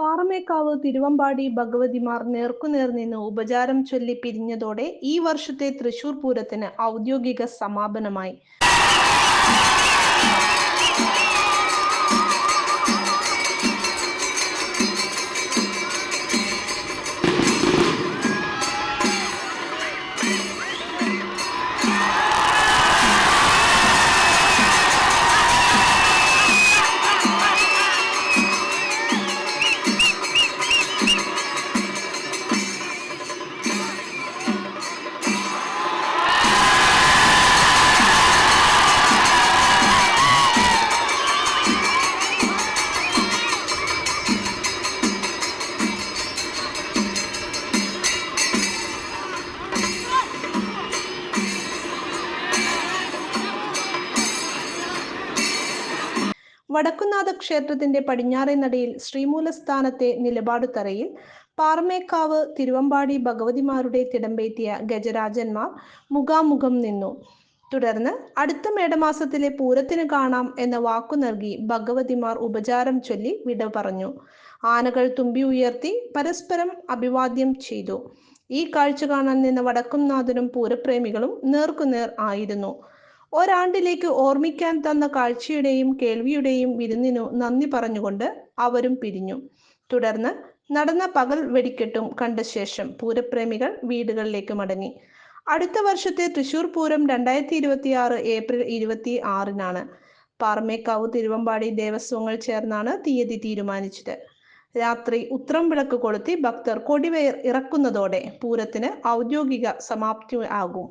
പാറമേക്കാവ് തിരുവമ്പാടി ഭഗവതിമാർ നേർക്കുനേർ നിന്ന് ഉപചാരം ചൊല്ലി പിരിഞ്ഞതോടെ ഈ വർഷത്തെ തൃശൂർ പൂരത്തിന് ഔദ്യോഗിക സമാപനമായി. വടക്കുന്നാഥ ക്ഷേത്രത്തിന്റെ പടിഞ്ഞാറേ നടയിൽ ശ്രീമൂലസ്ഥാനത്തെ നിലപാടുതറയിൽ പാറമേക്കാവ് തിരുവമ്പാടി ഭഗവതിമാരുടെ തിടമ്പേറ്റിയ ഗജരാജന്മാർ മുഖാമുഖം നിന്നു. തുടർന്ന് അടുത്ത മേടമാസത്തിലെ പൂരത്തിന് കാണാം എന്ന വാക്കു നൽകി ഭഗവതിമാർ ഉപചാരം ചൊല്ലി വിട പറഞ്ഞു. ആനകൾ തുമ്പി ഉയർത്തി പരസ്പരം അഭിവാദ്യം ചെയ്തു. ഈ കാഴ്ച കാണാൻ നിന്ന വടക്കുംനാഥനും പൂരപ്രേമികളും നേർക്കുനേർ ആയിരുന്നു. ഒരാണ്ടിലേക്ക് ഓർമ്മിക്കാൻ തന്ന കാഴ്ചയുടെയും കേൾവിയുടെയും വിരുന്നിനു നന്ദി പറഞ്ഞുകൊണ്ട് അവരും പിരിഞ്ഞു. തുടർന്ന് നടന്ന പകൽ വെടിക്കെട്ടും കണ്ട ശേഷം പൂരപ്രേമികൾ വീടുകളിലേക്ക് മടങ്ങി. അടുത്ത വർഷത്തെ തൃശൂർ പൂരം രണ്ടായിരത്തി ഇരുപത്തി ആറ് ഏപ്രിൽ ഇരുപത്തി ആറിനാണ് പാറമേക്കാവ് തിരുവമ്പാടി ദേവസ്വങ്ങൾ ചേർന്നാണ് തീയതി തീരുമാനിച്ചത്. രാത്രി ഉത്രം വിളക്ക് കൊളുത്തി ഭക്തർ കൊടിവേർ ഇറക്കുന്നതോടെ പൂരത്തിന് ഔദ്യോഗിക സമാപ്തി ആകും.